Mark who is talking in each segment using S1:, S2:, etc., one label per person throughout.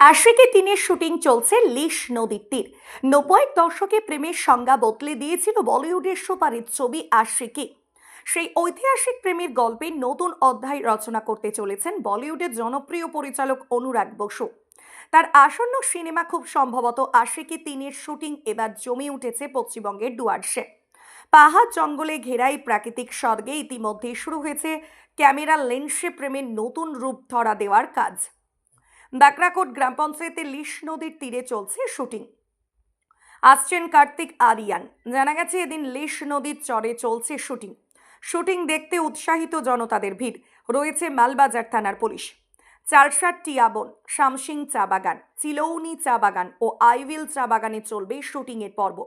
S1: আশিকে তিনের শুটিং চলছে লিশ নদীর তীর। নব্বইয়ের দশকে প্রেমের সংজ্ঞা বদলে দিয়েছিল বলিউডের সুপারিত ছবি আশিকি। সেই ঐতিহাসিক প্রেমের গল্পের নতুন অধ্যায় রচনা করতে চলেছেন বলিউডের জনপ্রিয় পরিচালক অনুরাগ বসু। তার আসন্ন সিনেমা খুব সম্ভবত আশিকি তিনের শুটিং এবার জমে উঠেছে পশ্চিমবঙ্গের ডুয়ার্সে পাহাড় জঙ্গলে ঘেরাই প্রাকৃতিক স্বর্গে ইতিমধ্যেই শুরু হয়েছে ক্যামেরা লেন্সে প্রেমের নতুন রূপ ধরা দেওয়ার কাজ। বাকরাকোট গ্রাম পঞ্চায়েতের লিশ নদীর তীরে চলছে শুটিং। আসছেন কার্তিক আরিয়ান। জানা গেছে এদিন লিশ নদীর চরে চলছে শুটিং। শুটিং দেখতে উৎসাহিত জনতাদের ভিড়। রয়েছে মালবাজার থানার পুলিশ। চারশাট টিয়াবন শামসিং চা বাগান, চিলৌনি চা বাগান ও আইভিল চা বাগানে চলবে শুটিংয়ের পর্ব।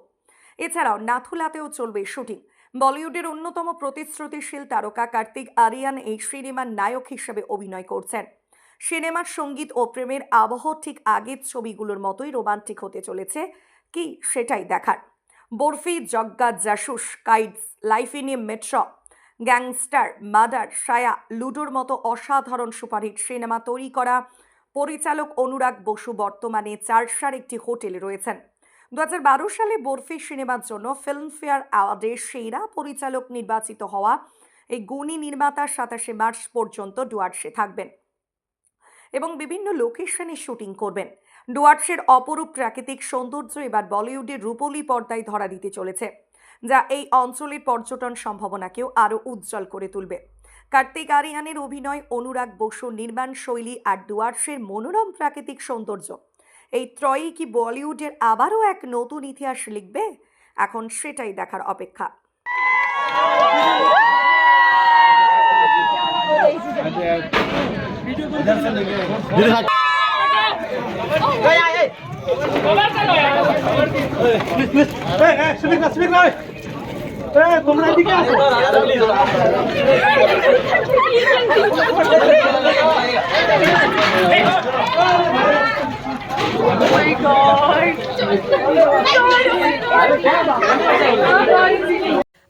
S1: এছাড়াও নাথুলাতেও চলবে শুটিং। বলিউডের অন্যতম প্রতিশ্রুতিশীল তারকা কার্তিক আরিয়ান এই সিনেমার নায়ক হিসেবে অভিনয় করছেন। সিনেমার সংগীত ও প্রেমের আবহ ঠিক আগের ছবিগুলোর মতোই রোমান্টিক হতে চলেছে। কি সেটাই দেখার। Barfi, Jagga, Jasoos kites life in a metro, gangster murder Saaya, লুডোর মতো অসাধারণ সুপারহিট সিনেমা তৈরি করা। পরিচালক অনুরাগ বসু বর্তমানে চারশার একটি হোটেলে রয়েছেন। দু সালে বরফি সিনেমার জন্য ফিল্মফেয়ার অ্যাওয়ার্ডে সেরা পরিচালক নির্বাচিত হওয়া এই গুণী নির্মাতা সাতাশে মার্চ পর্যন্ত ডুয়ার্সে থাকবেন। এবং বিভিন্ন লোকেশনে শুটিং করবেন। ডুয়ার্সের অপরূপ প্রাকৃতিক সৌন্দর্য এবার বলিউডের রূপলি পর্দায় ধরা দিতে চলেছে, যা এই অঞ্চলের পর্যটন সম্ভাবনাকেও আরও উজ্জ্বল করে তুলবে। কার্তিক আরিয়ানের অভিনয়, অনুরাগ বসু নির্মাণ শৈলী আর ডুয়ার্সের মনোরম প্রাকৃতিক সৌন্দর্য, এই ত্রয়ী কি বলিউডের আবারও এক নতুন ইতিহাস লিখবে? এখন সেটাই দেখার অপেক্ষা।
S2: তোমরা এদিকে আসো